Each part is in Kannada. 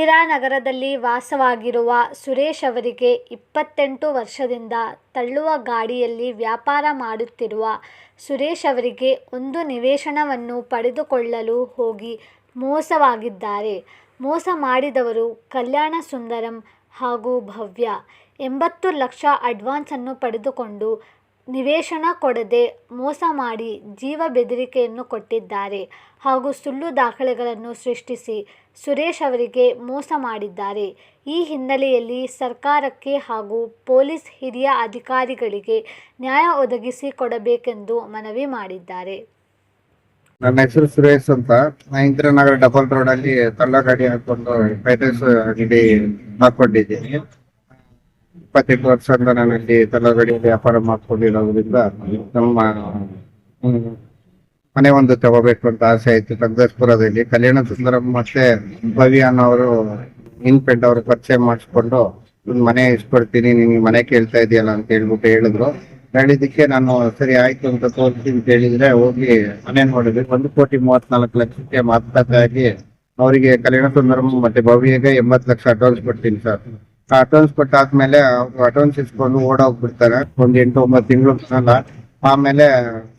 ಇಂದಿರಾನಗರದಲ್ಲಿ ವಾಸವಾಗಿರುವ ಸುರೇಶ್ ಅವರಿಗೆ ಇಪ್ಪತ್ತೆಂಟು ವರ್ಷದಿಂದ ತಳ್ಳುವ ಗಾಡಿಯಲ್ಲಿ ವ್ಯಾಪಾರ ಮಾಡುತ್ತಿರುವ ಸುರೇಶ್ ಅವರಿಗೆ ಒಂದು ನಿವೇಶನವನ್ನು ಪಡೆದುಕೊಳ್ಳಲು ಹೋಗಿ ಮೋಸವಾಗಿದ್ದಾರೆ. ಮೋಸ ಮಾಡಿದವರು ಕಲ್ಯಾಣ ಸುಂದರಂ ಹಾಗೂ ಭವ್ಯ. ಎಂಬತ್ತು ಲಕ್ಷ ಅಡ್ವಾನ್ಸನ್ನು ಪಡೆದುಕೊಂಡು ನಿವೇಶನ ಕೊಡದೆ ಮೋಸ ಮಾಡಿ ಜೀವ ಬೆದರಿಕೆಯನ್ನು ಕೊಟ್ಟಿದ್ದಾರೆ ಹಾಗೂ ಸುಳ್ಳು ದಾಖಲೆಗಳನ್ನು ಸೃಷ್ಟಿಸಿ ಸುರೇಶ್ ಅವರಿಗೆ ಮೋಸ ಮಾಡಿದ್ದಾರೆ. ಈ ಹಿನ್ನೆಲೆಯಲ್ಲಿ ಸರ್ಕಾರಕ್ಕೆ ಹಾಗೂ ಪೊಲೀಸ್ ಹಿರಿಯ ಅಧಿಕಾರಿಗಳಿಗೆ ನ್ಯಾಯ ಒದಗಿಸಿ ಕೊಡಬೇಕೆಂದು ಮನವಿ ಮಾಡಿದ್ದಾರೆ. ನನ್ನ ಹೆಸರು ಸುರೇಶ್ ಅಂತ. ಇಂದಿರಾನಗರ ಡಬಲ್ ರೋಡ್ ಅಲ್ಲಿ ತಳ್ಳ ಗಾಡಿ ಹಾಕೊಂಡು ಹಾಕೊಂಡಿದ್ದೀನಿ. ಇಪ್ಪತ್ತೆಂಟು ವರ್ಷದಿಂದ ನಾನು ಇಲ್ಲಿ ತಳ್ಳ ವ್ಯಾಪಾರ ಮಾಡ್ಕೊಂಡಿರೋದ್ರಿಂದ ನಮ್ಮ ಮನೆ ಒಂದು ತಗೋಬೇಕು ಅಂತ ಆಸೆ ಆಯ್ತು. ಲಗ್ದಸ್ಪುರದಲ್ಲಿ ಕಲ್ಯಾಣ ಸುಂದರಂ ಮತ್ತೆ ಭವಿ ಅನ್ನೋರು ಇನ್ಪೆಂಟ್ ಅವರು ಪರಿಚಯ ಮಾಡಿಸ್ಕೊಂಡು ಒಂದು ಮನೆ ಇಸ್ಕೊಡ್ತೀನಿ ನಿನ್ಗೆ ಮನೆ ಕೇಳ್ತಾ ಇದೆಯಲ್ಲ ಅಂತ ಹೇಳ್ಬಿಟ್ಟು ಹೇಳಿದ್ರು. ಹೇಳಿದಕ್ಕೆ ನಾನು ಸರಿ ಆಯ್ತು ಅಂತ ತೋರಿಸಿ ಅಂತ ಹೇಳಿದ್ರೆ ಹೋಗಿ ಮನೆ ನೋಡಿದ್ವಿ. ಒಂದು ಕೋಟಿ ಮೂವತ್ನಾಲ್ಕು ಲಕ್ಷಕ್ಕೆ ಮಾತುಕತೆಯಾಗಿ ಅವರಿಗೆ ಕಲ್ಯಾಣ ಸುಂದರಂ ಮತ್ತೆ ಭವ್ಯಗೆ ಎಂಬತ್ತು ಲಕ್ಷ ಅಡ್ವಾನ್ಸ್ ಕೊಡ್ತೀನಿ ಸರ್. ಅಡ್ವಾನ್ಸ್ ಕೊಟ್ಟಾದ್ಮೇಲೆ ಅವ್ರು ಅಡ್ವಾನ್ಸ್ ಇಸ್ಕೊಂಡು ಓಡೋಗ್ಬಿಡ್ತಾರೆ. ಒಂದ್ ಎಂಟು ಒಂಬತ್ತು ತಿಂಗಳು ಕಾಲ ಆಮೇಲೆ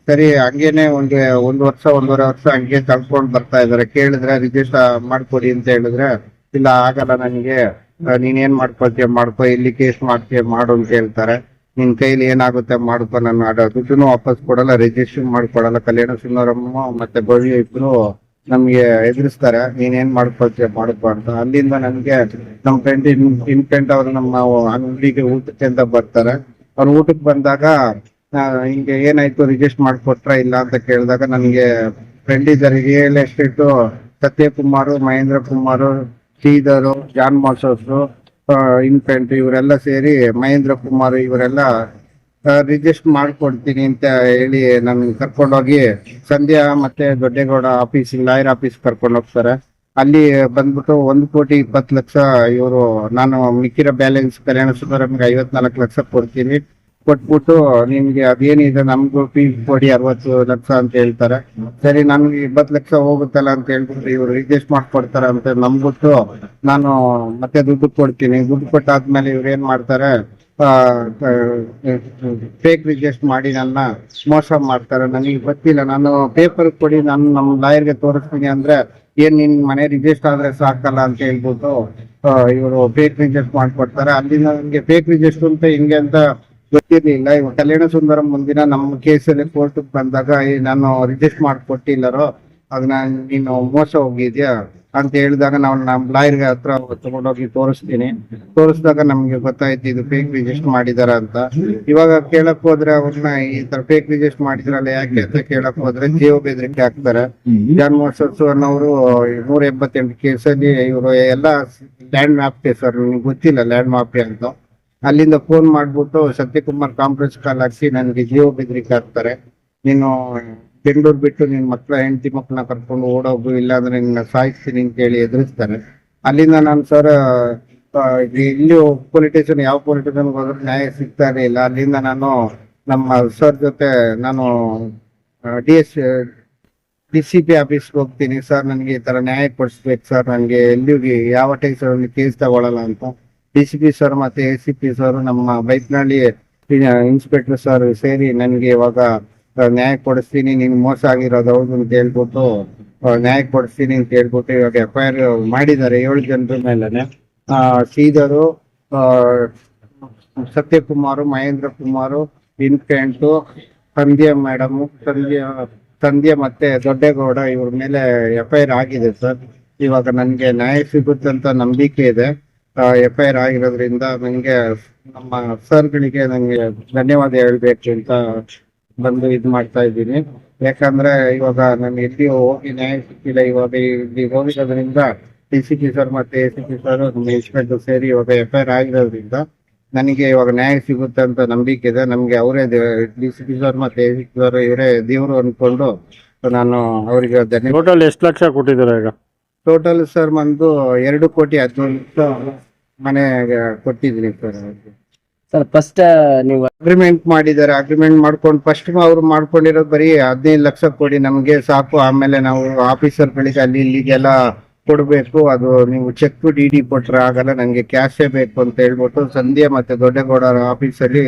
ಸರಿ, ಹಂಗೇನೆ ಒಂದು ಒಂದ್ ವರ್ಷ, ಒಂದೂವರೆ ವರ್ಷ ಹಂಗೆ ಕಳ್ಕೊಂಡ್ ಬರ್ತಾ ಇದಾರೆ. ಕೇಳಿದ್ರೆ ರಿಜಿಸ್ಟರ್ ಮಾಡ್ಕೊಡಿ ಅಂತ ಹೇಳಿದ್ರೆ, ಇಲ್ಲ, ಆಗಲ್ಲ ನನಗೆ. ನೀನೇನ್ ಮಾಡ್ಕೊಳ್ತೀಯ, ಮಾಡ್ಕೊ, ಇಲ್ಲಿ ಕೇಸ್ ಮಾಡ್ತೀಯ, ಮಾಡು ಅಂತ ಹೇಳ್ತಾರೆ. ನಿನ್ ಕೈಲಿ ಏನಾಗುತ್ತೆ ಮಾಡ್ಕೊ, ನಾನು ದುಡ್ಡು ವಾಪಸ್ ಕೊಡಲ್ಲ ರಿಜಿಸ್ಟರ್ ಮಾಡ್ಕೊಡಲ್ಲ ಕಲ್ಯಾಣ ಸುಂದರಮ್ಮ ಮತ್ತೆ ಭವ್ಯ ಇಬ್ರು ನಮ್ಗೆ ಎದುರಿಸ್ತಾರೆ, ನೀನೇನ್ ಮಾಡ್ಕೊಳ್ತೀಯ, ಮಾಡಪ್ಪ ಅಂತ. ಅಲ್ಲಿಂದ ನನ್ಗೆ ನಮ್ ಫ್ರೆಂಡ್ ಇನ್ಫೆಂಟ್ ಅವರು ನಮ್ಮ ಅಂಗಡಿಗೆ ಊಟಕ್ಕೆ ಅಂತ ಬರ್ತಾರೆ. ಅವ್ರು ಊಟಕ್ಕೆ ಬಂದಾಗ ಹಿಂಗೆ ಏನಾಯ್ತು ರಿಜಿಸ್ಟರ್ ಮಾಡ್ಕೊಟ್ರ ಇಲ್ಲ ಅಂತ ಕೇಳಿದಾಗ ನನಗೆ ಫ್ರೆಂಡ್ ಇದ್ದಾರೆ. Real estate Sathyakumar, Mahendra Kumar, Sridhar John masters infant ಇವರೆಲ್ಲ ಸೇರಿ ಮಹೇಂದ್ರ ಕುಮಾರ್ ಇವರೆಲ್ಲ ರಿಜಿಸ್ಟರ್ ಮಾಡ್ಕೊಡ್ತೀನಿ ಅಂತ ಹೇಳಿ ನನ್ ಕರ್ಕೊಂಡೋಗಿ ಸಂಧ್ಯಾ ಮತ್ತೆ ದೊಡ್ಡೇಗೌಡ ಆಫೀಸ್ ಲಾಯರ್ ಆಫೀಸ್ ಕರ್ಕೊಂಡು ಹೋಗ್ತಾರೆ. ಅಲ್ಲಿ ಬಂದ್ಬಿಟ್ಟು ಒಂದು ಕೋಟಿ ಇಪ್ಪತ್ತು ಲಕ್ಷ ಇವರು, ನಾನು ಮಿಕ್ಕಿರೋ ಬ್ಯಾಲೆನ್ಸ್ ಕಲ್ಯಾಣ ಸುಂದರಮ್ಗೆ ಐವತ್ನಾಲ್ಕು ಲಕ್ಷ ಕೊಡ್ತೀನಿ. ಕೊಟ್ಬಿಟ್ಟು ನಿಮ್ಗೆ ಅದೇನಿದೆ, ನಮ್ಗೂ ಫೀಸ್ ಕೊಡಿ, ಅರವತ್ತು ಲಕ್ಷ ಅಂತ ಹೇಳ್ತಾರೆ. ಸರಿ ನನ್ಗೆ ಇಪ್ಪತ್ತು ಲಕ್ಷ ಹೋಗುತ್ತಲ್ಲ ಅಂತ ಹೇಳ್ಬಿಟ್ಟು ಇವ್ರು ರಿಜೆಸ್ಟ್ ಮಾಡ್ಕೊಡ್ತಾರೆ ಅಂತ ನಂಬ್ಬಿಟ್ಟು ನಾನು ಮತ್ತೆ ದುಡ್ಡು ಕೊಡ್ತೀನಿ. ದುಡ್ಡು ಕೊಟ್ಟಾದ್ಮೇಲೆ ಇವ್ರು ಏನ್ ಮಾಡ್ತಾರೆ ಫೇಕ್ ರಿಕ್ವೆಸ್ಟ್ ಮಾಡಿ ನನ್ನ ಮೋಸ ಮಾಡ್ತಾರೆ. ನನಗೆ ಗೊತ್ತಿಲ್ಲ. ನಾನು ಪೇಪರ್ ಕೊಡಿ, ನಾನು ನಮ್ಮ ಲಾಯರ್ಗೆ ತೋರಿಸ್ತೀನಿ ಅಂದ್ರೆ ಏನ್ ನಿನ್ ಮನೆ ರಿಜೆಸ್ಟ್ ಆದ್ರೆ ಸಾಕಲ್ಲ ಅಂತ ಹೇಳ್ಬಿಟ್ಟು ಇವರು ಫೇಕ್ ರಿಜೆಸ್ಟ್ ಮಾಡ್ಕೊಡ್ತಾರೆ. ಅಲ್ಲಿಂದ ನನಗೆ ಫೇಕ್ ರಿಜೆಸ್ಟ್ ಅಂತ ಹಿಂಗೆ ಅಂತ ಗೊತ್ತಿರ್ಲಿಲ್ಲ. ಇವಾಗ ಕಲ್ಯಾಣ ಸುಂದರಂ ಮುಂದಿನ ನಮ್ಮ ಕೇಸಲ್ಲಿ ಕೋರ್ಟ್ ಬಂದಾಗ ನಾನು ರಿಜೆಸ್ಟ್ ಮಾಡ್ಕೊಟ್ಟಿಲ್ಲರೋ ಅದನ್ನ ನೀನು ಮೋಸ ಹೋಗಿದ್ಯಾ? ಅಂತ ಹೇಳಿದಾಗ ನಾವು ನಮ್ಮ ಲಾಯರ್ಗೆ ಹತ್ರ ತಗೊಂಡೋಗಿ ತೋರಿಸ್ತೀನಿ. ತೋರಿಸಿದಾಗ ನಮ್ಗೆ ಗೊತ್ತಾಯ್ತು ಇದು ಫೇಕ್ ರಿಜಿಸ್ಟರ್ ಮಾಡಿದಾರ ಅಂತ. ಇವಾಗ ಕೇಳಕ್ ಹೋದ್ರೆ ಅವ್ರನ್ನ ಈ ತರ ಫೇಕ್ ರಿಜಿಸ್ಟ್ ಮಾಡಿದ್ರಲ್ಲ, ಯಾಕೆ ಅಂತ ಕೇಳಕ್ ಹೋದ್ರೆ ಜೀವ ಬೆದರಿಕೆ ಹಾಕ್ತಾರೆ. ಜಾನ್ ಮೋಸಸ್ ಅನ್ನೋರು ನೂರ ಎಂಬತ್ತೆಂಟು ಕೇಸಲ್ಲಿ ಇವರು ಎಲ್ಲ ಲ್ಯಾಂಡ್ ಮ್ಯಾಪ್ ಸರ್ ನಿಮ್ಗೆ ಗೊತ್ತಿಲ್ಲ ಲ್ಯಾಂಡ್ ಮಾಫಿಯಾ ಅಂತ. ಅಲ್ಲಿಂದ ಫೋನ್ ಮಾಡ್ಬಿಟ್ಟು ಸತ್ಯಕುಮಾರ್ ಕಾನ್ಫರೆನ್ಸ್ ಕಾಲ್ ಹಾಕಿ ನನಗೆ ಜೀವ ಬೆದರಿಕೆ ಹಾಕ್ತಾರೆ. ನೀನು ಬೆಂಗಳೂರು ಬಿಟ್ಟು ನಿನ್ ಮಕ್ಕಳ ಹೆಂಡತಿ ಮಕ್ಕಳನ್ನ ಕರ್ಕೊಂಡು ಓಡೋಗು, ಇಲ್ಲಾಂದ್ರೆ ನಿನ್ನ ಸಾಯಿಸ್ತೀನಿ ಅಂತ ಹೇಳಿ ಎದುರಿಸ್ತಾರೆ. ಅಲ್ಲಿಂದ ನಾನು ಸರ್ ಇಲ್ಲಿ ಪೊಲಿಟಿಷನ್ ಯಾವ ಪೊಲಿಟಿಷನ್ಗೆ ಹೋದ್ರೆ ನ್ಯಾಯ ಸಿಗ್ತಾ ಇಲ್ಲ ಅಲ್ಲಿಂದ ನಾನು ನಮ್ಮ ಸರ್ ಜೊತೆ ನಾನು D S D C P ಆಫೀಸ್ಗೆ ಹೋಗ್ತೀನಿ. ಸರ್ ನನಗೆ ಈ ತರ ನ್ಯಾಯ ಕೊಡಿಸ್ಬೇಕು. ಸರ್ ನನಗೆ ಎಲ್ಲಿಗೆ, ಯಾವ ಟೈಸಲ್ಲಿ ಕೇಸ್ ತಗೊಳಲ್ಲ ಅಂತ. ಡಿ ಸಿ ಪಿ ಸರ್ ಮತ್ತೆ ಎ ಸಿ ಪಿ ಸರ್ ನಮ್ಮ ಬೈಕ್ನಲ್ಲಿ ಇನ್ಸ್ಪೆಕ್ಟರ್ ಸರ್ ಸೇರಿ ನನಗೆ ಇವಾಗ ನ್ಯಾಯ ಕೊಡಿಸ್ತೀನಿ ನಿನ್ ಮೋಸ ಆಗಿರೋದು ಹೌದು ಅಂತ ಹೇಳ್ಬಿಟ್ಟು ನ್ಯಾಯ ಕೊಡಿಸ್ತೀನಿ ಅಂತ ಹೇಳ್ಬಿಟ್ಟು ಇವಾಗ ಎಫ್ ಐ ಆರ್ ಮಾಡಿದ್ದಾರೆ ಏಳು ಜನರ ಮೇಲೆನೆ. ಶ್ರೀಧರು ಸತ್ಯಕುಮಾರ್, ಮಹೇಂದ್ರ ಕುಮಾರ್ ಇನ್ಫೆಂಟು ಸಂಧ್ಯಾ ಮೇಡಮ್, ಸಂಧ್ಯಾ ಸಂಧ್ಯಾ ಮತ್ತೆ ದೊಡ್ಡೇಗೌಡ ಇವ್ರ ಮೇಲೆ ಎಫ್ ಐ ಆರ್ ಆಗಿದೆ ಸರ್. ಇವಾಗ ನನಗೆ ನ್ಯಾಯ ಸಿಗುತ್ತಂತ ನಂಬಿಕೆ ಇದೆ. ಎಫ್ ಐ ಆರ್ ಆಗಿರೋದ್ರಿಂದ ನನಗೆ ನಮ್ಮ ಸರ್ಗಳಿಗೆ ನನಗೆ ಧನ್ಯವಾದ ಹೇಳ್ಬೇಕು ಅಂತ ಬಂದು ಇದು ಮಾಡ್ತಾ ಇದ್ದೀನಿ. ಯಾಕಂದ್ರೆ ಇವಾಗ ನಾನು ಎಲ್ಲಿ ಹೋಗಿ ನ್ಯಾಯ ಸಿಕ್ಕಿಲ್ಲ ಇವಾಗ ಇಲ್ಲಿ ಹೋಗಿರೋದ್ರಿಂದ ಡಿ ಸಿ ಪಿ ಸರ್ ಮತ್ತೆ A C P sir inspector ಸೇರಿ ಇವಾಗ ಎಫ್ ಐ ಆರ್ ಆಗಿರೋದ್ರಿಂದ ನನಗೆ ಇವಾಗ ನ್ಯಾಯ ಸಿಗುತ್ತೆ ಅಂತ ನಂಬಿಕೆ ಇದೆ. ನಮ್ಗೆ ಅವರೇ ಡಿ ಸಿ ಪಿ ಸರ್ ಮತ್ತೆ ಎ ಸಿ ಪಿ ಸರ್ ಇವರೇ ದೇವರು ಅನ್ಕೊಂಡು ನಾನು ಅವರಿಗೆ ಧನ್ಯವಾದ ಟೋಟಲ್ ಎಷ್ಟು ಲಕ್ಷ ಕೊಟ್ಟಿದ್ದೀರಾ ಈಗ? ಟೋಟಲ್ ಸರ್ ಬಂದು ಎರಡು ಕೋಟಿ ಹದಿನೇಳು ಮನೆ ಕೊಟ್ಟಿದ್ದೀನಿ ಸರ್ ಸರ್ ಫಸ್ಟ್ ನೀವು ಅಗ್ರಿಮೆಂಟ್ ಮಾಡಿದ್ದಾರೆ. ಅಗ್ರಿಮೆಂಟ್ ಮಾಡ್ಕೊಂಡು ಫಸ್ಟ್ ಅವ್ರು ಮಾಡ್ಕೊಂಡಿರೋದು ಬರೀ ಹದಿನೈದು ಲಕ್ಷ ಕೊಡಿ ನಮಗೆ ಸಾಕು. ಆಮೇಲೆ ನಾವು ಆಫೀಸರ್ ಆಫೀಸರ್ಗಳಿಗೆ ಅಲ್ಲಿ ಇಲ್ಲಿಗೆಲ್ಲ ಕೊಡ್ಬೇಕು. ಅದು ನೀವು ಚೆಕ್ ಡಿ ಡಿ ಕೊಟ್ರೆ ಆಗಲ್ಲ ನಂಗೆ ಕ್ಯಾಶೇ ಬೇಕು ಅಂತ ಹೇಳ್ಬಿಟ್ಟು ಸಂಧ್ಯಾ ಮತ್ತೆ ದೊಡ್ಡಗೌಡರ ಆಫೀಸಲ್ಲಿ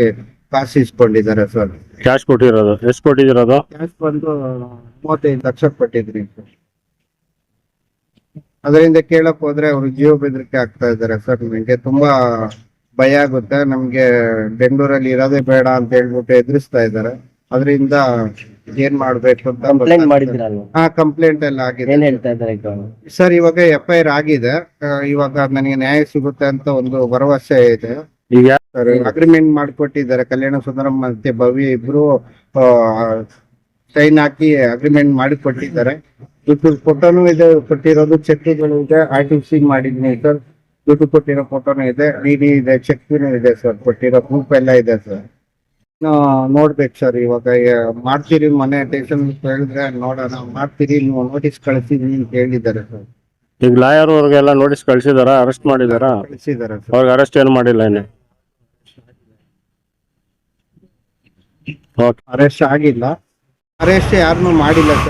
ಕಾಸು ಇಸ್ಕೊಂಡಿದ್ದಾರೆ ಸರ್. ಕ್ಯಾಶ್ ಕೊಟ್ಟಿರೋದು. ಎಷ್ಟು ಕೊಟ್ಟಿರೋದು ಕ್ಯಾಶ್ ಬಂದು ಮೂವತ್ತೈದು ಲಕ್ಷ ಕೊಟ್ಟಿದ್ರಿ. ಅದರಿಂದ ಕೇಳಕ್ ಹೋದ್ರೆ ಅವ್ರು ಜೀವ ಬೆದರಿಕೆ ಆಗ್ತಾ ಇದ್ದಾರೆ ಸರ್. ನನಗೆ ತುಂಬಾ ಭಯ ಆಗುತ್ತೆ. ನಮ್ಗೆ ಬೆಂಗಳೂರಲ್ಲಿ ಇರೋದೇ ಬೇಡ ಅಂತ ಹೇಳ್ಬಿಟ್ಟು ಎದುರಿಸ್ತಾ ಇದ್ದಾರೆ. ಅದರಿಂದ ಏನ್ ಮಾಡ್ಬೇಕು ಅಂತ ಕಂಪ್ಲೇಂಟ್ ಹಾ ಕಂಪ್ಲೇಂಟ್ ಎಲ್ಲ ಆಗಿದೆ. ಏನ್ ಹೇಳ್ತಾ ಇದ್ದಾರೆ ಈಗ ಸರ್ ಇವಾಗ ಎಫ್ ಐ ಆರ್ ಆಗಿದೆ. ಆ, ಇವಾಗ ನನಗೆ ನ್ಯಾಯ ಸಿಗುತ್ತೆ ಅಂತ ಒಂದು ಭರವಸೆ ಇದೆ. ಈಗ ಅಗ್ರಿಮೆಂಟ್ ಮಾಡಿಕೊಟ್ಟಿದ್ದಾರೆ. ಕಲ್ಯಾಣ ಸುಂದರಂ ಮತ್ತೆ ಭವ್ಯ ಇಬ್ರು ಸೈನ್ ಹಾಕಿ ಅಗ್ರಿಮೆಂಟ್ ಮಾಡಿ ಕೊಟ್ಟಿದ್ದಾರೆ ಫೋಟೋನು ಇದೆ ಕೊಟ್ಟಿರೋದು ಚೆಕ್ಗಳು ಇದೆ. ಆರ್ ಟಿ ಸಿ ಮಾಡಿದ್ನಿ ಸರ್. ದುಡ್ಡು ಕೊಟ್ಟಿರೋ ಫೋಟೋನೂ ಇದೆ ಡಿ ಡಿ ಇದೆ ಚೆಕ್ ಇದೆ ಸರ್ ಕೊಟ್ಟಿರೋ ಪ್ರೂಫ್ ಎಲ್ಲ ಇದೆ ಸರ್. ನೋಡ್ಬೇಕು ಸರ್ ಇವಾಗ ಮಾಡ್ತೀರಿ ಮನೆ ಟೇಷನ್ ಹೇಳಿದ್ರೆ ನೋಡೋಣ ಮಾಡ್ತೀರಿ ನೀವು ನೋಟಿಸ್ ಕಳಿಸಿದೀನಿ ಅಂತ ಹೇಳಿದ್ದಾರೆ ಸರ್. ಈಗ ಲಾಯರ್ ಅವ್ರಿಗೆಲ್ಲ ನೋಟಿಸ್ ಕಳ್ಸಿದಾರ ಅರೆಸ್ಟ್ ಮಾಡಿದಾರ? ಕಳಿಸಿದ್ದಾರೆ ಸರ್. ಅವ್ರಿಗೆ ಅರೆಸ್ಟ್ ಏನು ಮಾಡಿಲ್ಲ ಏನೆ ಅರೆಸ್ಟ್ ಆಗಿಲ್ಲ. ಅರೆಸ್ಟ್ ಯಾರನ್ನೂ ಮಾಡಿಲ್ಲ ಸರ್.